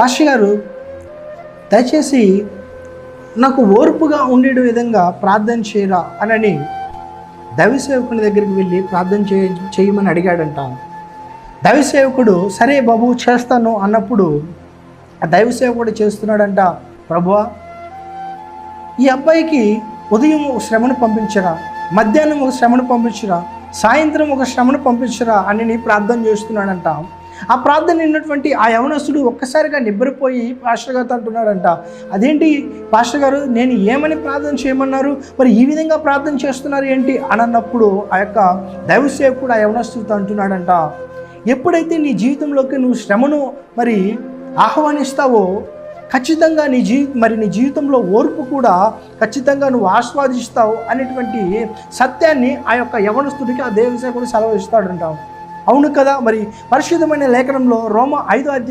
Pastor గారు దయచేసి నాకు ఓర్పుగా ఉండే విధంగా ప్రార్థన చేయరా అనని దైవసేవకుని దగ్గరికి వెళ్ళి ప్రార్థన చేయ చేయమని అడిగాడంట. దైవసేవకుడు సరే బాబు చేస్తాను అన్నప్పుడు ఆ దైవసేవకుడు చేస్తున్నాడంట ప్రభువా ఈ అబ్బాయికి ఉదయం ఒక శ్రమను పంపించరా మధ్యాహ్నం ఒక శ్రమను పంపించరా సాయంత్రం ఒక శ్రమను పంపించరా అని ప్రార్థన చేస్తున్నాడంట. ఆ ప్రార్థన విన్నటువంటి ఆ యవనస్తుడు ఒక్కసారిగా నిబ్బరిపోయి పాస్టర్ గారితో అంటున్నాడంట అదేంటి పాస్టర్ గారు నేను ఏమని ప్రార్థన చేయమన్నారు? మరి ఈ విధంగా ప్రార్థన చేస్తున్నారు ఏంటి? అని అన్నప్పుడు ఆ యొక్క దైవసేవకుడు ఆ యవనస్తుడితో అంటున్నాడంట ఎప్పుడైతే నీ జీవితంలోకి నువ్వు శ్రమను మరి ఆహ్వానిస్తావో ఖచ్చితంగా నీ జీ మరి నీ జీవితంలో ఓర్పు కూడా ఖచ్చితంగా నువ్వు ఆస్వాదిస్తావు అనేటువంటి సత్యాన్ని ఆ యొక్క యవనస్తుడికి ఆ దేవసేవకుడు సెలవు ఇస్తాడంటావు అవును కదా? మరి పరిశుద్ధమైన లేఖనంలో రోమ ఐదో అధ్యాయం